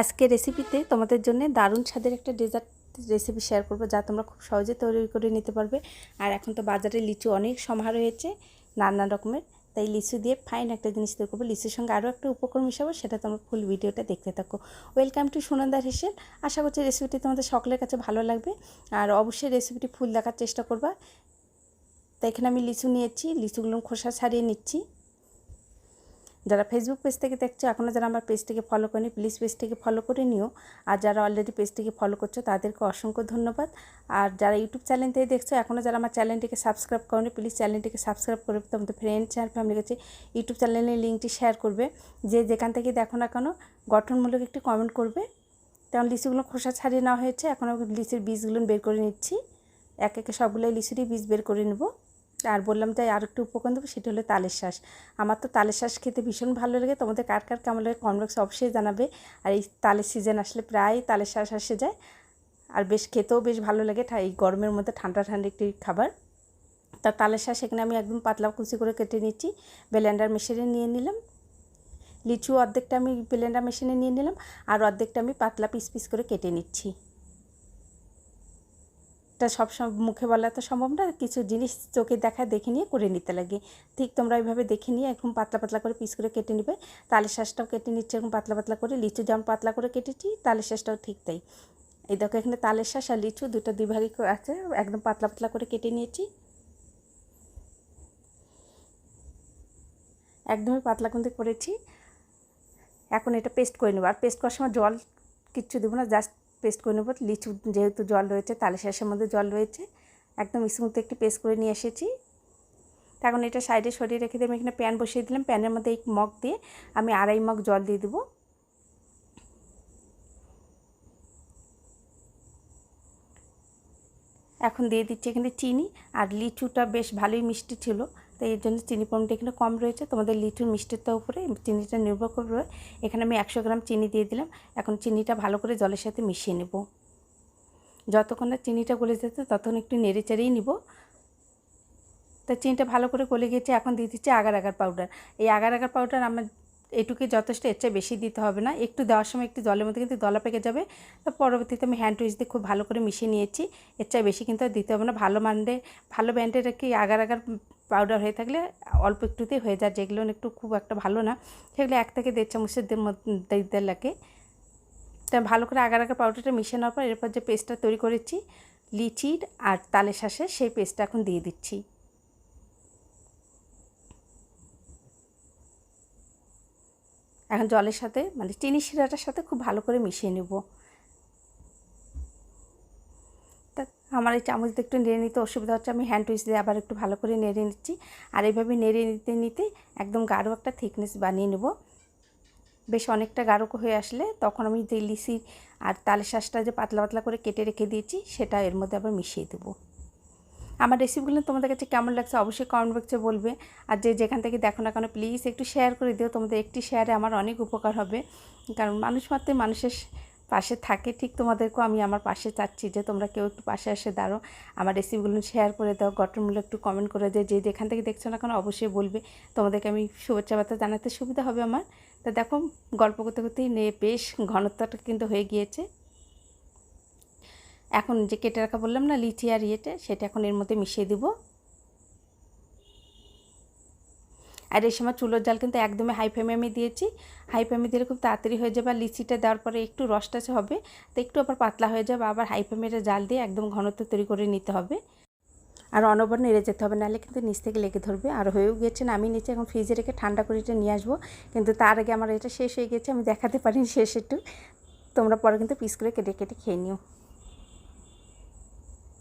আজকে রেসিপিতে তোমাদের জন্য দারুণ স্বাদের একটা ডেজার্ট রেসিপি শেয়ার করব, যা তোমরা খুব সহজে তৈরি করে নিতে পারবে। আর এখন তো বাজারে লিচু অনেক সমাহার হয়েছে নানা রকমের। তাই লিচু দিয়ে ফাইন একটা জিনিস তৈরি করব। লিচুর সঙ্গে আরও একটা উপকরণ মিশাবো, সেটা তোমরা ফুল ভিডিওটা দেখতে থাকো। Welcome to সুনন্দার হেসেল। আশা করছি রেসিপিটি তোমাদের সকলের কাছে ভালো লাগবে। আর অবশ্যই রেসিপিটি ফুল দেখার চেষ্টা করবা। তাই এখানে আমি লিচু নিয়েছি, লিচুগুলো খোসা ছাড়িয়ে নিচ্ছি। যারা ফেসবুক পেজ থেকে দেখছ এখনও যারা আমার পেজটিকে ফলো করেনি প্লিজ পেজটিকে ফলো করে নিও। আর যারা অলরেডি পেজটিকে ফলো করছ, তাদেরকে অসংখ্য ধন্যবাদ। আর যারা ইউটিউব চ্যানেল থেকে দেখছ এখনও যারা আমার চ্যানেলটিকে সাবস্ক্রাইব করেনি প্লিজ চ্যানেলটিকে সাবস্ক্রাইব করে তোমাদের ফ্রেন্ডস আর ফ্যামিলির কাছে ইউটিউব চ্যানেলের লিঙ্কটি শেয়ার করবে। যে যেখান থেকে দেখো না কেন, গঠনমূলক একটি কমেন্ট করবে। তেমন লিচুগুলো খোসা ছাড়িয়ে নেওয়া হয়েছে। এখন লিচুর বীজগুলো বের করে নিচ্ছি। এক একে সবগুলোই লিচুরই বীজ বের করে নেব। আর বললাম তাই আর একটু উপকরণ দেবো, সেটা হলো তালের শ্বাস আমার তো তালের শ্বাস খেতে ভীষণ ভালো লাগে, তোমাদের কার কার কেমন লাগে কমপ্লেক্স অবশ্যই জানাবে। আর এই তালের সিজন আসলে প্রায় তালের শ্বাস আসে যায়। আর বেশ খেতেও বেশ ভালো লাগে এই গরমের মধ্যে ঠান্ডা ঠান্ডা একটি খাবার। তা তালের শ্বাস এখানে আমি একদম পাতলা কুচি করে কেটে নিচ্ছি ব্লেন্ডার মেশিনে নিয়ে নিলাম। লিচু অর্ধেকটা আমি ব্লেন্ডার মেশিনে নিয়ে নিলাম, আর অর্ধেকটা আমি পাতলা পিস পিস করে কেটে নিচ্ছি। এটা সব মুখে বলা তো সম্ভব না। কিছু জিনিস চোখে দেখা, দেখে নিয়ে করে নিতে লাগে। ঠিক তোমরা এইভাবে দেখে নিয়ে একদম পাতলা পাতলা করে পিস করে কেটে নেবে। তালের শ্বাসটাও কেটে নিচ্ছে, এরকম পাতলা পাতলা করে লিচু যেমন পাতলা করে কেটেছি, তালের শ্বাসটাও ঠিক তাই। এই দেখো এখানে তালের শ্বাস আর লিচু দুটো দুই ভাগে আছে, একদম পাতলা পাতলা করে কেটে নিয়েছি। একদমই পাতলা কিন্তু করেছি। এখন এটা পেস্ট করে নেব। আর পেস্ট করার সময় জল কিচ্ছু দেবো না জাস্ট পেস্ট করে নেব। লিচু যেহেতু জল রয়েছে তালে শেষের মধ্যে জল রয়েছে, একদম স্মুথ একটি পেস্ট করে নিয়ে এসেছি। এখন এটা সাইডে সরিয়ে রেখে দিয়ে আমি এখানে প্যান বসিয়ে দিলাম। প্যানের মধ্যে এই মগ দিয়ে আমি আড়াই মগ জল দিয়ে দেবো। এখন দিয়ে দিচ্ছি এখানে চিনি। আর লিচুটা বেশ ভালোই মিষ্টি ছিল। তো এর জন্য চিনি পরিমাণটা এখানে কম রয়েছে। তোমাদের লিচুর মিষ্টির উপরে, চিনিটা নির্ভর করবে। এখানে আমি একশো গ্রাম চিনি দিয়ে দিলাম। এখন চিনিটা ভালো করে জলের সাথে মিশিয়ে নেব। যতক্ষণ না চিনিটা গলে যেতে ততক্ষণ একটু নেড়ে চেড়েই নিব। তা চিনিটা ভালো করে গলে গেছে, এখন দিয়ে দিচ্ছি আগার আগার পাউডার। এই আগার আগার পাউডার আমার এটুকুই যথেষ্ট, এর চেয়ে বেশি দিতে হবে না। একটু দেওয়ার সময় একটু জলের মধ্যে কিন্তু দলা পেকে যাবে। তো পরবর্তীতে আমি হ্যান্ড টুইচ দিয়ে খুব ভালো করে মিশিয়ে নিয়েছি। এর চেয়ে বেশি কিন্তু দিতে হবে না। ভালো মান্ডে ভালো ব্যান্ডের কি আগার আগার পাউডার হয়ে থাকলে অল্প একটুতেই হয়ে যায়। যেগুলো একটু খুব একটা ভালো না, সেগুলো এক থেকে দেড় চামচের দিতে লাগে। তা ভালো করে আগার আগার পাউডারটা মিশিয়ে নেওয়ার পর এরপর যে পেস্টটা তৈরি করেছি, লিচির আর তালের শাঁসে সেই পেস্টটা এখন দিয়ে দিচ্ছি। এখন জলের সাথে মানে চিনি শিরাটার সাথে খুব ভালো করে মিশিয়ে নেব। তা আমার এই চামচ দিয়ে একটু নেড়ে নিতে অসুবিধা হচ্ছে, আমি হ্যান্ড টুইস দিয়ে আবার একটু ভালো করে নেড়ে নিচ্ছি। আর এইভাবে নেড়ে নিতে নিতে একদম গাঢ় একটা থিকনেস বানিয়ে নেব। বেশ অনেকটা গাঢ় হয়ে আসলে তখন আমি যে লিসি আর তালের শ্বাসটা যে পাতলা পাতলা করে কেটে রেখে দিয়েছি, সেটা এর মধ্যে আবার মিশিয়ে দেবো। আমার রেসিপিগুলো তোমাদের কাছে কেমন লাগছে অবশ্যই কমেন্ট বক্সে বলবে। আর যে যেখান থেকে দেখো না কেন প্লিজ একটু শেয়ার করে দিও। তোমাদের একটি শেয়ারে আমার অনেক উপকার হবে। কারণ মানুষ মাত্রই মানুষের পাশে থাকে। ঠিক তোমাদেরকেও আমি আমার পাশে চাচ্ছি যে তোমরা কেউ একটু পাশে এসে দাঁড়ো। আমার রেসিপিগুলো শেয়ার করে দাও। গঠনমূলক একটু কমেন্ট করে দেয় যে যেখান থেকে দেখছ না কেন, অবশ্যই বলবে। তোমাদেরকে আমি শুভেচ্ছা বার্তা জানাতে সুবিধা হবে আমার। তা দেখো, গল্প করতে করতেই বেশ ঘনত্বটা কিন্তু হয়ে গিয়েছে। এখন যে কেটে রাখা বললাম না, লিচি আর ইয়েতে, সেটা এখন এর মধ্যে মিশিয়ে দিব। আর এই সময় চুলোর জাল কিন্তু একদমই হাই ফ্লেমে আমি দিয়েছি। হাই ফ্লেমে দিলে খুব তাড়াতাড়ি হয়ে যাবে, আর লিচিটা দেওয়ার পরে একটু রসটা হবে, তো একটু আবার পাতলা হয়ে যাবে, আবার হাই ফ্লেমের জাল দিয়ে একদম ঘনত্ব তৈরি করে নিতে হবে। আর অনবর নেড়ে যেতে হবে, নাহলে কিন্তু নিচ থেকে লেগে ধরবে। আর হয়েও গেছে আমি নিচে এখন ফ্রিজে রেখে ঠান্ডা করে এটা নিয়ে আসব। কিন্তু তার আগে আমার এটা শেষ হয়ে গেছে আমি দেখাতে পারিনি শেষ একটু। তোমরা পরে কিন্তু পিস করে কেটে কেটে খেয়ে নিও।